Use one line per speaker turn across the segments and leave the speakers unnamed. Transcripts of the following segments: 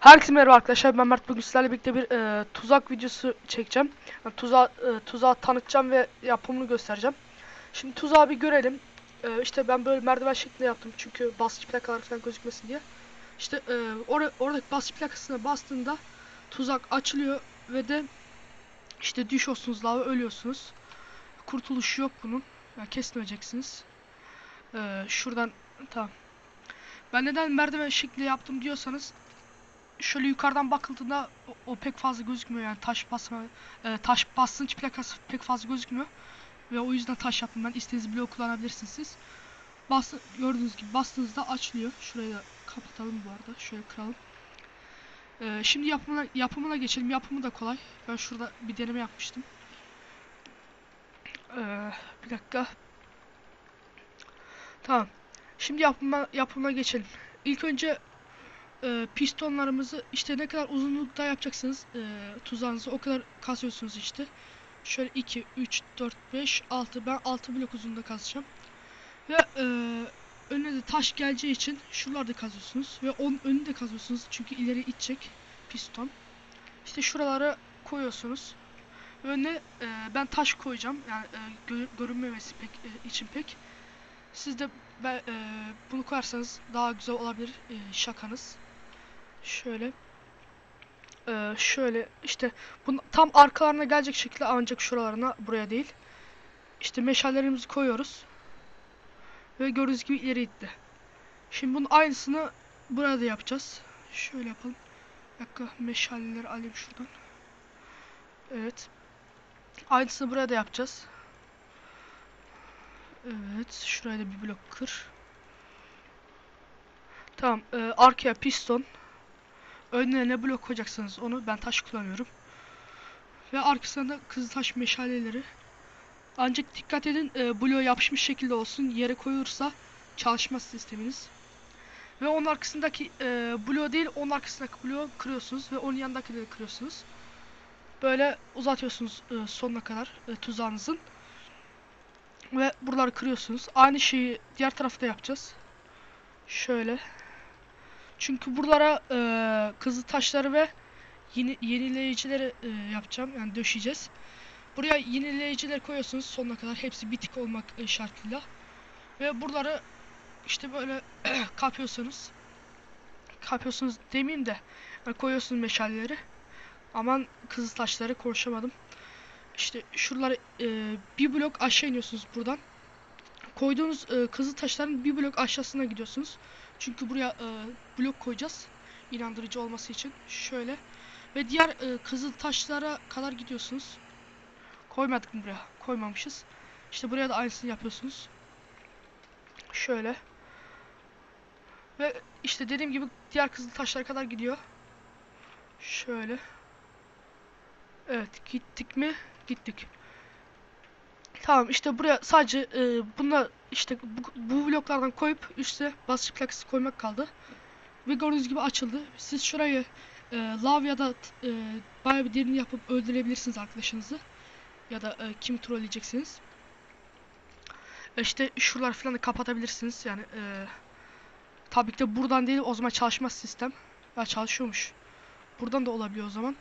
Herkese merhaba arkadaşlar ben Mert bugün sizlerle birlikte bir e, tuzak videosu çekeceğim. Yani tuzağı, e, tuzağı tanıtacağım ve yapımını göstereceğim. Şimdi tuzağı bir görelim. E, işte ben böyle merdiven şeklinde yaptım çünkü basıcı plakalar falan gözükmesin diye. İşte e, or oradaki basıcı plakasına bastığında tuzak açılıyor ve de işte düşüyorsunuz lava ölüyorsunuz. Kurtuluş yok bunun. Yani kesmeyeceksiniz. E, şuradan tamam. Ben neden merdiven şeklinde yaptım diyorsanız şöyle yukarıdan bakıldığında o, o pek fazla gözükmüyor yani taş basma e, taş basınç plakası pek fazla gözükmüyor. Ve o yüzden taş yaptım ben. İstediğiniz bloğu kullanabilirsiniz siz. Bas, gördüğünüz gibi bastığınızda açılıyor. Şurayı da kapatalım bu arada. Şöyle kıralım. E, şimdi yapımına, yapımına geçelim. Yapımı da kolay. Ben şurada bir deneme yapmıştım. E, bir dakika. Tamam. Şimdi yapıma, yapımına geçelim. İlk önce e, pistonlarımızı işte ne kadar uzunlukta yapacaksınız e, tuzağınızı o kadar kasıyorsunuz işte. Şöyle 2, 3, 4, 5, 6 ben 6 blok uzunluğunda kazacağım. Ve e, önüne de taş geleceği için şuralarda kazıyorsunuz ve onun önünde kazıyorsunuz çünkü ileri itecek piston. İşte şuralara koyuyorsunuz. Önüne e, ben taş koyacağım yani e, gö görünmemesi pek e, için pek. Siz de ben, e, bunu koyarsanız daha güzel olabilir e, şakanız. Şöyle. Ee, şöyle işte bunun tam arkalarına gelecek şekilde ancak şuralarına buraya değil. İşte meşallerimizi koyuyoruz. Ve gördüğünüz gibi ileri itti. Şimdi bunun aynısını burada yapacağız. Şöyle yapalım. Bir dakika meşaleleri alayım şuradan. Evet. Aynısını burada yapacağız. Evet. Şuraya da bir blok kır. Tamam. E, arkaya piston. Önüne ne blok koyacaksınız onu ben taş kullanıyorum. Ve arkasında da kızıl taş meşaleleri. Ancak dikkat edin e, bloğa yapışmış şekilde olsun. Yere koyulursa çalışmaz sisteminiz. Ve onun arkasındaki e, bloğu değil onun arkasındaki bloğu kırıyorsunuz ve onun yanındakileri kırıyorsunuz. Böyle uzatıyorsunuz e, sonuna kadar e, tuzağınızın. Ve buraları kırıyorsunuz. Aynı şeyi diğer tarafta yapacağız. Şöyle. Çünkü buralara e, kızıl taşları ve yeni, yenileyicileri e, yapacağım. Yani döşeyeceğiz. Buraya yenileyicileri koyuyorsunuz sonuna kadar. Hepsi bitik olmak e, şartıyla. Ve buraları işte böyle kapıyorsunuz. Kapıyorsunuz demeyeyim de yani koyuyorsunuz meşaleleri. Aman kızıl taşları konuşamadım. İşte şuraları e, bir blok aşağı iniyorsunuz buradan. Koyduğunuz e, kızıl taşların bir blok aşağısına gidiyorsunuz. Çünkü buraya e, blok koyacağız. inandırıcı olması için. Şöyle. Ve diğer e, kızıl taşlara kadar gidiyorsunuz. Koymadık mı buraya? Koymamışız. İşte buraya da aynısını yapıyorsunuz. Şöyle. Ve işte dediğim gibi diğer kızıl taşlara kadar gidiyor. Şöyle. Evet gittik mi? Gittik. Tamam işte buraya sadece e, bunlar işte bu, bu bloklardan koyup üste basınç plakası koymak kaldı. Ve gördüğünüz gibi açıldı. Siz şurayı e, lav ya da e, bayağı bir derin yapıp öldürebilirsiniz arkadaşınızı. Ya da e, kimi trolleyeceksiniz. E, işte şuralar falan da kapatabilirsiniz. Yani e, tabii ki de buradan değil o zaman çalışmaz sistem. Ya çalışıyormuş. Buradan da olabiliyor o zaman.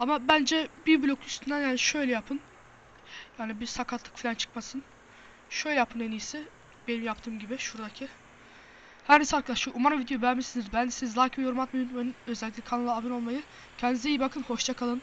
Ama bence bir blok üstünden yani şöyle yapın. Yani bir sakatlık falan çıkmasın. Şöyle yapın en iyisi. Benim yaptığım gibi şuradaki. Her neyse arkadaşlar umarım videoyu beğenmişsinizdir. Beğendiyseniz like ve yorum atmayı unutmayın. Özellikle kanala abone olmayı. Kendinize iyi bakın. Hoşçakalın.